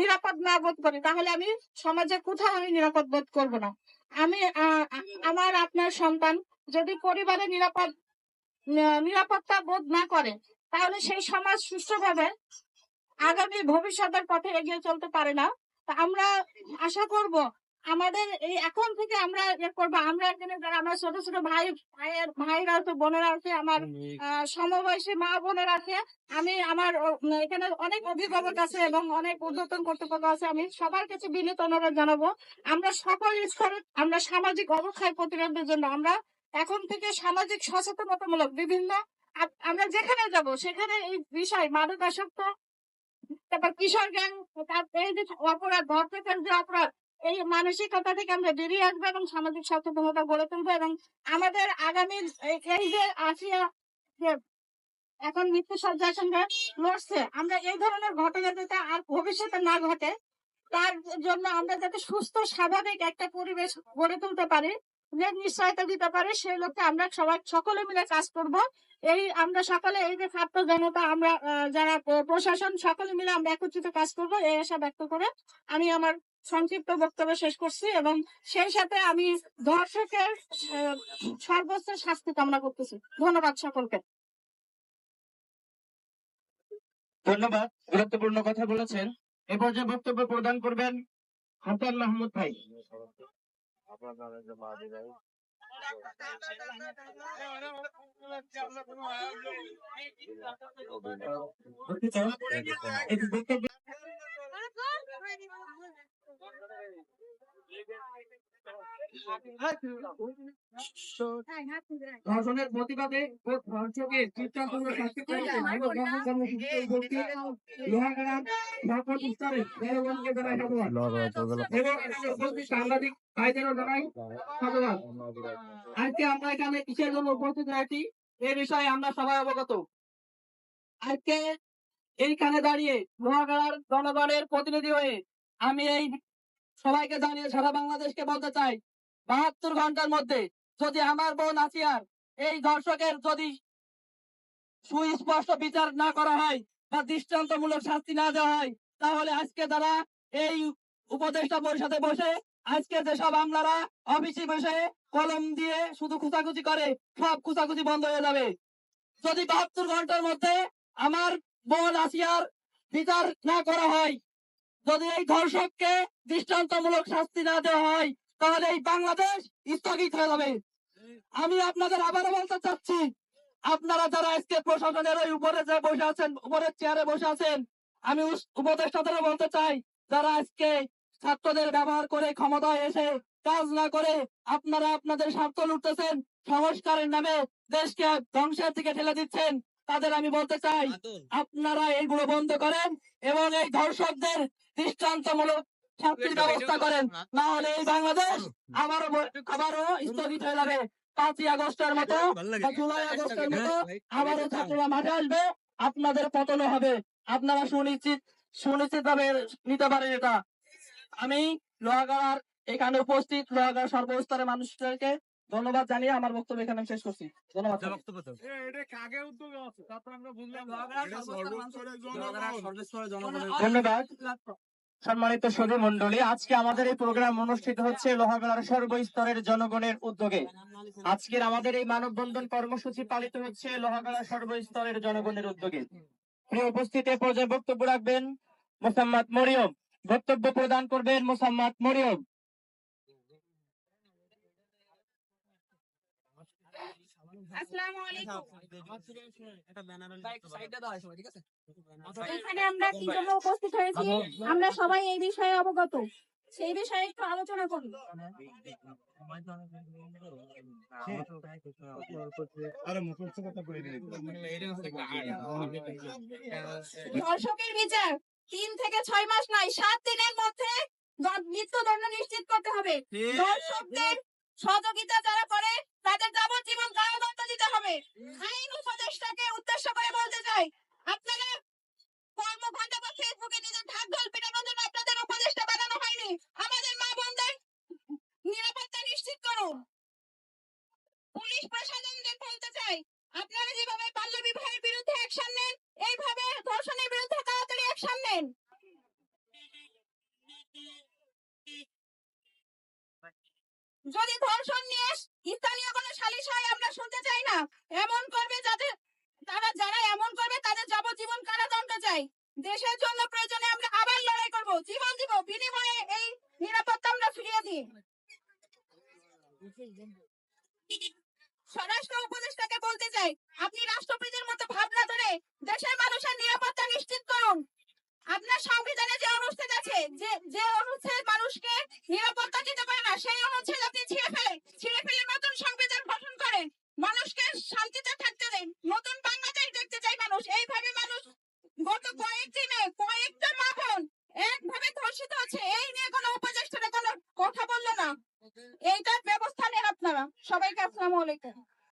নিরাপদ না বোধ করি, তাহলে আমি সমাজে কোথাও আমি নিরাপদ বোধ করব না। আমি আমার, আপনার সন্তান যদি পরিবারে নিরাপদ নিরাপত্তা বোধ না করে, তাহলে সেই সমাজ সুস্থভাবে আগামী ভবিষ্যতের পথে এগিয়ে চলতে পারে না। আমরা আশা করব আমাদের এই এখন থেকে আমরা ইয়ে করব আমরা এখানে যারা আমার ছোট ছোট ভাই ভাইয়ের ভাইরা আছে বোনেরা আছে আমার সমবয়সী মা বোনের আছে আমি আমার এখানে অনেক অভিভাবক আছে এবং অনেক ঊর্ধ্বতন কর্তৃপক্ষ আছে আমি সবার কাছে বিনীত অনুরোধ জানাব আমরা সকল স্তরে আমরা সামাজিক অবক্ষয় প্রতিরোধের জন্য আমরা এখন থেকে সামাজিক সচেতনতামূলক বিভিন্ন আমরা যেখানে যাব সেখানে এই বিষয় মাদকাসক্ত তারপর কিশোর গ্যাং তারপর এই যে অপরাধ ধর্ষকের যে অপরাধ এই মানসিকতা থেকে আমরা বেরিয়ে আসব এবং সামাজিক সচেতনতা গড়ে তুলবো এবং আমাদের আগামী এই- যে আসিয়া যে এখন মৃত্যু সজ্জার সঙ্গে লড়ছে, আমরা এই ধরনের ঘটনা যাতে আর ভবিষ্যতে না ঘটে, তার জন্য আমরা যাতে সুস্থ, স্বাভাবিক একটা পরিবেশ গড়ে তুলতে পারি, যে নিশ্চয়তা দিতে পারি, সেই লক্ষ্যে আমরা সবাই সকলে মিলে কাজ করব। এই আমরা সকলে, এই যে ছাত্র জনতা, আমরা যারা প্রশাসন, সকলে মিলে আমরা একত্রিত কাজ করব, এই আশা ব্যক্ত করে আমি আমার সংক্ষিপ্ত বক্তব্য শেষ করছি এবং সেই সাথে আমি ধর্ষকের সর্বোচ্চ শাস্তি কামনা করতেছি। ধন্যবাদ সকলকে। ধন্যবাদ। গুরুত্বপূর্ণ কথা বলেছেন। এ পর্যায়ে বক্তব্য প্রদান করবেন হাসান মাহমুদ ভাই। বক্তব্য ধর্ষণের প্রতিবাদে আজকে আমরা এখানে কিসের জন্য উপস্থিত হয়েছি? এ বিষয়ে আমরা সবাই অবগত। আজকে এইখানে দাঁড়িয়ে লোহাগাড়ার জনগণের প্রতিনিধি হয়ে আমি এই সবাইকে জানিয়ে সারা বাংলাদেশকে বলতে চাই বাহাত্তর ঘণ্টার মধ্যে যদি আমার বোন আসিয়ার এই ধর্ষকের যদি সুস্পষ্ট বিচার না করা হয় বা দৃষ্টান্তমূলক শাস্তি না দেওয়া হয়, তাহলে আজকে তারা এই উপদেষ্টা পরিষদে বসে, আজকে যেসব আমলারা অফিসে বসে কলম দিয়ে শুধু খুচাখুচি করে, সব খুচাখুচি বন্ধ হয়ে যাবে। যদি বাহাত্তর ঘণ্টার মধ্যে আমার বোন আসিয়ার বিচার না করা হয়, যদি এই ধর্ষককে দৃষ্টান্তমূলক শাস্তি না দেওয়া হয় তাহলে এই বাংলাদেশ স্থগিত হয়ে যাবে। আমি আপনাদের আবারও বলতে চাচ্ছি আপনারা যারা আজকে প্রশাসনের ওই উপরে যে বসে আছেন উপরের চেয়ারে বসে আছেন আমি উপদেষ্টাদেরও বলতে চাই যারা আজকে ছাত্রদের ব্যবহার করে ক্ষমতায় এসে কাজ না করে আপনারা আপনাদের স্বার্থ লুটতেছেন সংস্কারের নামে দেশকে ধ্বংসের দিকে ঠেলে দিচ্ছেন তাদের আমি বলতে চাই আপনারা এইগুলো বন্ধ করেন এবং এই ধর্ষকদের দৃষ্টান্তমূলক শাস্তির ব্যবস্থা করেন। না হলে এই বাংলাদেশ আবারও আবারও স্থগিত হয়ে যাবে। পাঁচই আগস্টের মতো জুলাই আগস্টের মতো আবারও ছাত্ররা মাঠে আসবে। আপনাদের পতন হবে। আপনারা সুনিশ্চিত সুনিশ্চিত ভাবে নিতে পারেন এটা। আমি লোহাগাড়ার এখানে উপস্থিত লোহাগাড়া সর্বস্তরের মানুষদেরকে ধন্যবাদ জানিয়ে আমার বক্তব্য এখানে শেষ করছি। ধন্যবাদ ধন্যবাদ। সম্মানিত সভি মন্ডলী আজকে আমাদের এই প্রোগ্রাম অনুষ্ঠিত হচ্ছে লোহাগড়ার সর্বস্তরের জনগণের উদ্যোগে। আজকের আমাদের এই মানববন্ধন কর্মসূচি পালিত হচ্ছে লোহাগড়ার সর্বস্তরের জনগণের উদ্যোগে। উপস্থিতি পর্যায়ে বক্তব্য রাখবেন মোসাম্মদ মরিয়ম। বক্তব্য প্রদান করবেন মোসাম্মদ মরিয়ম। আসসালামু আলাইকুম এখানে আমরা কি জন্য উপস্থিত হয়েছি। আমরা সবাই এই বিষয়ে অবগত। সেই বিষয়ে একটু আলোচনা করি ধর্ষকের বিচার তিন থেকে ছয় মাস নয় সাত দিনের মধ্যে মৃত্যুদণ্ড নিশ্চিত করতে হবে। ধর্ষকদের সহযোগিতা যারা করে তাদের যাবজ্জীবন কারাদণ্ড দিতে হবে। আইন উপদেষ্টাকে উদ্দেশ্য করে বলতে চাই, আপনারা কর্মকাণ্ডে বা ফেসবুকে নিজের ঢাক ঢোল পিটানোর জন্য আপনাদের উপদেষ্টা বানানো হয়নি। আমাদের মা বোনদের নিরাপত্তা নিশ্চিত করুন। পুলিশ প্রশাসনদের বলতে চাই, আপনারা যেভাবে বাল্য বিবাহের বিরুদ্ধে অ্যাকশন নেন, এইভাবে ধর্ষণের বিরুদ্ধে তাড়াতাড়ি অ্যাকশন নেন। যদি ধর্ষণ নিয়ে স্থানীয় নালিশ হয় আমরা শুনতে চাই না। এমন করবে যাদের তারা যারা এমন করবে তাদের যাবজ্জীবন কারাদণ্ড চাই। দেশের জন্য প্রয়োজনে আমরা আবার লড়াই করব। জীবন দিব। বিনিময়ে এই নিরাপত্তা আমরা ফিরিয়ে দিই। স্বরাষ্ট্র উপদেষ্টাকে বলতে চাই, আপনি রাষ্ট্রপতির মতো ভাবনা ধরে দেশের মানুষের নিরাপত্তা নিশ্চিত করুন। আপনার সংবিধানে যে অনুষ্ঠিত আছে, যে যে Walk up